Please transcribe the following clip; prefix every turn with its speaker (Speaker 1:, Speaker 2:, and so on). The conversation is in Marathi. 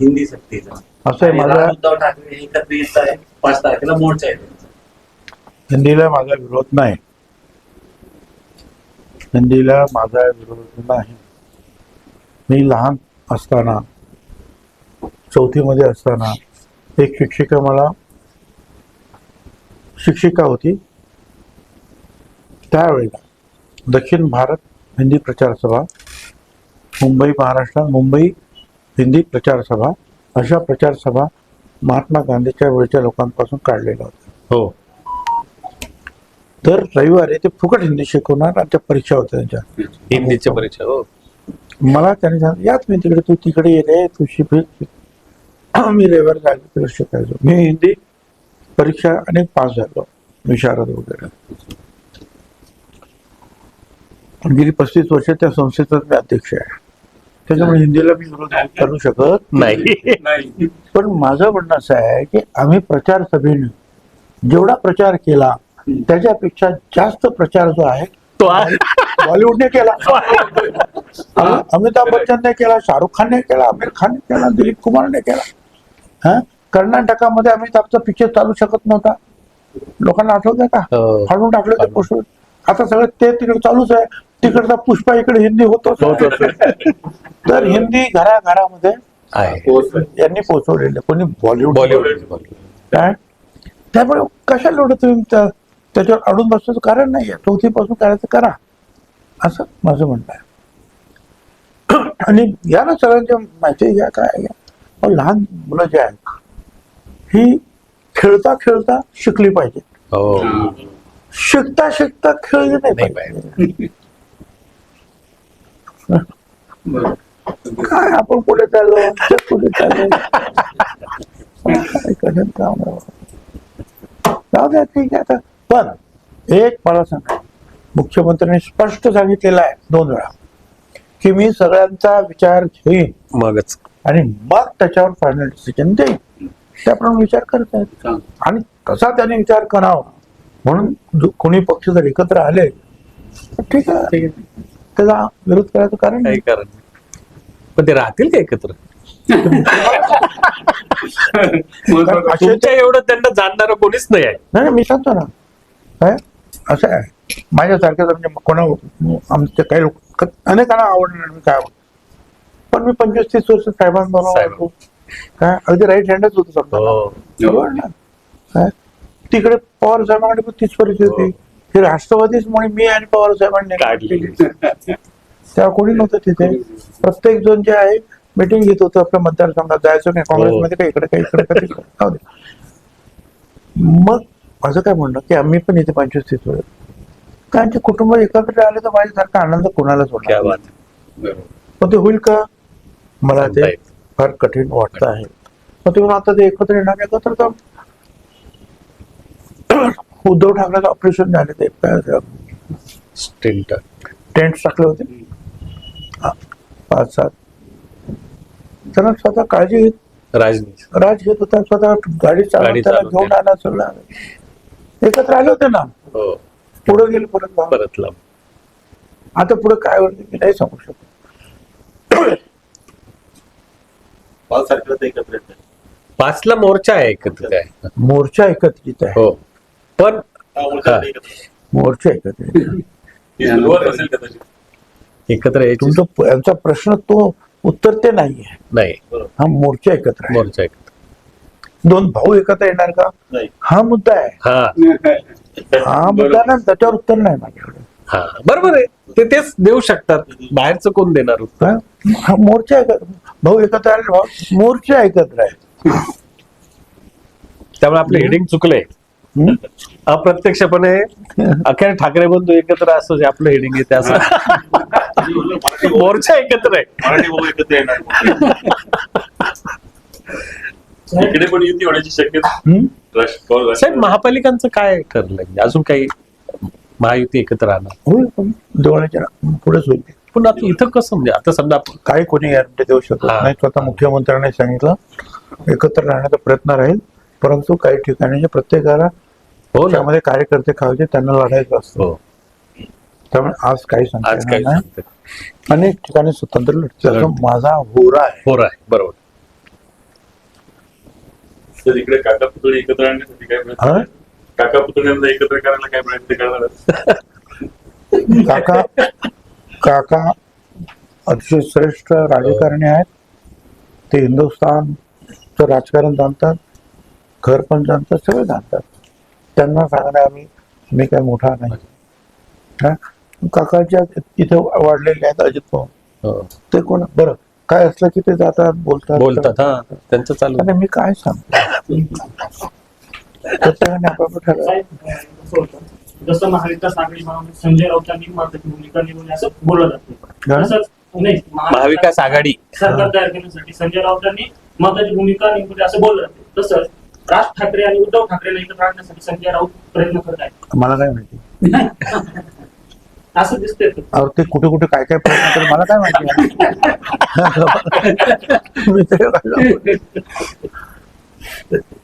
Speaker 1: हिंदी सक्तीचा.
Speaker 2: असं माझा
Speaker 1: उद्धव ठाकरे एकत्र येत आहे पाच तारखेला मोर्चा आहे.
Speaker 2: हिंदीला माझा विरोध नाही. हिंदीला माझा विरोध नाही. मी लहान असताना चौथीमध्ये असताना एक शिक्षिका मला शिक्षिका होती. त्यावेळेला दक्षिण भारत हिंदी प्रचार सभा मुंबई महाराष्ट्र मुंबई हिंदी प्रचार सभा अशा प्रचार सभा महात्मा गांधीच्या वेळच्या लोकांपासून काढलेल्या होत्या.
Speaker 3: हो.
Speaker 2: तर रविवारी ते फुकट हिंदी शिकवणार आणि त्या परीक्षा होत्या त्यांच्या.
Speaker 3: हिंदीच्या परीक्षा हो.
Speaker 2: मला त्याने सांगितलं याच मी तिकडे तू तिकडे ये रे तू शिक मी रविवारी जायचं तिकडे शिकायचो. मी हिंदी परीक्षा अनेक पास झालो विशारद वगैरे. गेली पस्तीस वर्ष त्या संस्थेचाच मी अध्यक्ष आहे. त्याच्यामुळे हिंदीला मी विरोध करू शकत
Speaker 3: नाही.
Speaker 2: पण माझं म्हणणं असं आहे की आम्ही प्रचार सभेने जेवढा प्रचार केला त्याच्यापेक्षा जास्त प्रचार जो आहे
Speaker 3: तो आ-
Speaker 2: बॉलिवूडने केला. अमि- अमिताभ बच्चनने केला शाहरुख खानने केला आमिर खानने केला दिलीप कुमारने केला. हा? कर्नाटकामध्ये अमिताभचा पिक्चर चालू शकत नव्हता. लोकांना आठवत का?
Speaker 3: हो.
Speaker 2: फाडून टाकलं ते पोस्टर आता सगळं ते तिकडे चालूच आहे. तिकडचा पुष्पा इकडे हिंदी होतोच तर हिंदी घराघरामध्ये यांनी पोहोचवलेलं. कोणी बॉलिवूड
Speaker 3: बॉलिवूड
Speaker 2: काय? त्यामुळे कशाला एवढं तुम्ही त्या- त्याच्यावर अडून बसण्याचं कारण नाही आहे चौथीपासून करायचं करा. असं माझं म्हणणं आहे. आणि या ना सगळ्यांच्या माहिती घ्या काय घ्या. लहान मुलं जे आहेत ही खेळता खेळता शिकली पाहिजे.
Speaker 3: हो.
Speaker 2: शिकता शिकता खेळली नाही
Speaker 3: नाही
Speaker 2: पाहिजे. काय आपण पुढे चाललो पुढे चाललो काय. जाऊ द्या ठीक आहे आता. पण एक मला सांगा. मुख्यमंत्र्यांनी स्पष्ट सांगितलेलं आहे दोन वेळा की मी सगळ्यांचा विचार घेईन.
Speaker 3: मगच.
Speaker 2: आणि मग त्याच्यावर फायनल डिसिजन देईन. त्याप्रमाणे विचार करत आहेत. आणि तसा त्याने विचार करावा म्हणून कोणी पक्ष जर एकत्र आले तर ठीक आहे. त्याचा विरोध करायचं कारण नाही.
Speaker 3: काही कारण नाही. पण ते राहतील का एकत्र?
Speaker 2: कारण असे
Speaker 3: तुमच्या एवढं त्यांना जाणणार कोणीच नाही आहे.
Speaker 2: नाही नाही, मी सांगतो ना. काय? असं आहे. माझ्यासारख्या म्हणजे कोणा आमच्या काही लोक अनेकांना आवडणार नाही, काय आवड पण मी पंचवीस तीस वर्ष साहेबांबरोबर
Speaker 3: साहेब.
Speaker 2: होतो. काय? अगदी राईट हँडच होतो समजा.
Speaker 3: हो
Speaker 2: बरोबर ना? काय? तिकडे पवार साहेबांकडे पण तीच परिस्थिती होती. ही. राष्ट्रवादीच म्हणून मी आणि पवार साहेबांनी
Speaker 3: काढली.
Speaker 2: तेव्हा कोणी नव्हतं तिथे. प्रत्येक जण जे आहे मिटिंग घेत होतं आपल्या मतदारसंघात. जायचं नाही? काँग्रेसमध्ये काही इकडे काही इकडे काही. मग माझं काय म्हणणं? की आम्ही पण इथे पंचवीस वेळ त्यांचे कुटुंब एकत्र आले तर माझ्यासारखा आनंद कोणालाच होणार पण ते होईल का? मला ते. फार कठीण वाटत आहे. मग तुम्ही आता ते एकत्र येणार एकत्र तर उद्धव ठाकरेचं ऑपरेशन झाले ते? काय
Speaker 3: स्टिंट
Speaker 2: टेंट टाकले होते? हा, पाच सात. त्यांना स्वतः काळजी घेत
Speaker 3: राजनीती.
Speaker 2: राज घेत होता स्वतः गाडी त्याला घेऊन आला सगळं. एकत्र आले होते ना?
Speaker 3: हो.
Speaker 2: पुढे गेले परत.
Speaker 3: परत
Speaker 2: आता पुढे काय होईल मी नाही सांगू शकत.
Speaker 1: पाच तारखेला ते एकत्र.
Speaker 3: पाचला मोर्चा आहे एकत्र. आहे
Speaker 2: मोर्चा एकत्रित आहे.
Speaker 3: हो. पण
Speaker 1: मोर्चा एकत्र आहे.
Speaker 2: मोर्चा एकत्रित आहे.
Speaker 1: सुरुवात असेल कदाचित
Speaker 3: एकत्र
Speaker 2: तुमचा यांचा प्रश्न तो उत्तर ते नाहीये.
Speaker 3: नाही.
Speaker 2: हा मोर्चा एकत्र आहे.
Speaker 3: मोर्चा एकत्र.
Speaker 2: दोन भाऊ एकत्र येणार का?
Speaker 1: नाही.
Speaker 2: हा मुद्दा आहे.
Speaker 3: हा.
Speaker 2: हा मुद्दा ना त्याच्यावर उत्तर नाही माझ्याकडे.
Speaker 3: हा. बरोबर आहे. ते तेच देऊ शकतात. बाहेरचं कोण देणार उत्तर?
Speaker 2: हा? मोर्चा एकत्र भाऊ एकत्र आले मोर्चा एकत्र आहे.
Speaker 3: त्यामुळे आपलं हेडिंग चुकलंय.
Speaker 2: हम्म?
Speaker 3: अप्रत्यक्षपणे अखेर ठाकरे बंधू एकत्र असं जे आपलं हेडिंग येते असं. मोर्चा एकत्र आहे.
Speaker 1: इकडे पण युती होण्याची शक्यता.
Speaker 3: साहेब महापालिकांचं काय ठरलंय? म्हणजे अजून काही महायुती एकत्र राहणार
Speaker 2: दिवाळीच्या पुढेच होईल.
Speaker 3: पण आता इथं कसं म्हणजे आता समजा
Speaker 2: काही कोणी गॅरंटी देऊ शकत. नाही. स्वतः मुख्यमंत्र्यांनी सांगितलं एकत्र राहण्याचा प्रयत्न राहील परंतु काही ठिकाणी प्रत्येकाला
Speaker 3: हो
Speaker 2: त्यामध्ये कार्यकर्ते खायचे त्यांना लढायचं असतं.
Speaker 3: हो.
Speaker 2: त्यामुळे आज काही
Speaker 3: आज काय सांगते
Speaker 2: अनेक ठिकाणी स्वतंत्र लढते. असं
Speaker 3: लढते.
Speaker 2: माझा होरा आहे.
Speaker 3: हो आहे. बरोबर.
Speaker 1: तर इकडे काका पुतळे एकत्र आणण्यासाठी काय प्रयत्न? काका पुतळ्यांना एकत्र करायला काय प्रयत्न करणार आहेत?
Speaker 2: काका काका अतिशय श्रेष्ठ राजकारणी आहेत. ते हिंदुस्थानचं राजकारण जाणतात. घर पण जाणतात. सगळे जाणतात. त्यांना सांगणार आम्ही मी काय मोठा नाही. हा? काकाच्या इथे वाढलेले आहेत अजित पवार.
Speaker 3: हो.
Speaker 2: ते कोण बरं काय असलं की ते जातात बोलतात.
Speaker 3: बोलतात हा. त्यांचं चालू.
Speaker 2: आणि मी काय सांगतो प्रत्येकाने आपापलं
Speaker 4: होतं, जसं महाविकास आघाडी संजय राऊतांनी महत्वाची भूमिका निभावली असं बोललं जातं? तसंच नाही
Speaker 3: महाविकास आघाडी.
Speaker 4: सरकार तयार करण्यासाठी संजय राऊतांनी महत्वाची भूमिका निभावली असं बोललं जाते. तसंच राज ठाकरे आणि उद्धव ठाकरेला एकत्र आणण्यासाठी संजय राऊत प्रयत्न करत आहेत.
Speaker 2: मला काय माहिती?
Speaker 4: असं दिसतंय तर.
Speaker 2: अहो ते कुठे कुठे काय काय प्रयत्न करतात मला काय माहिती? मी ते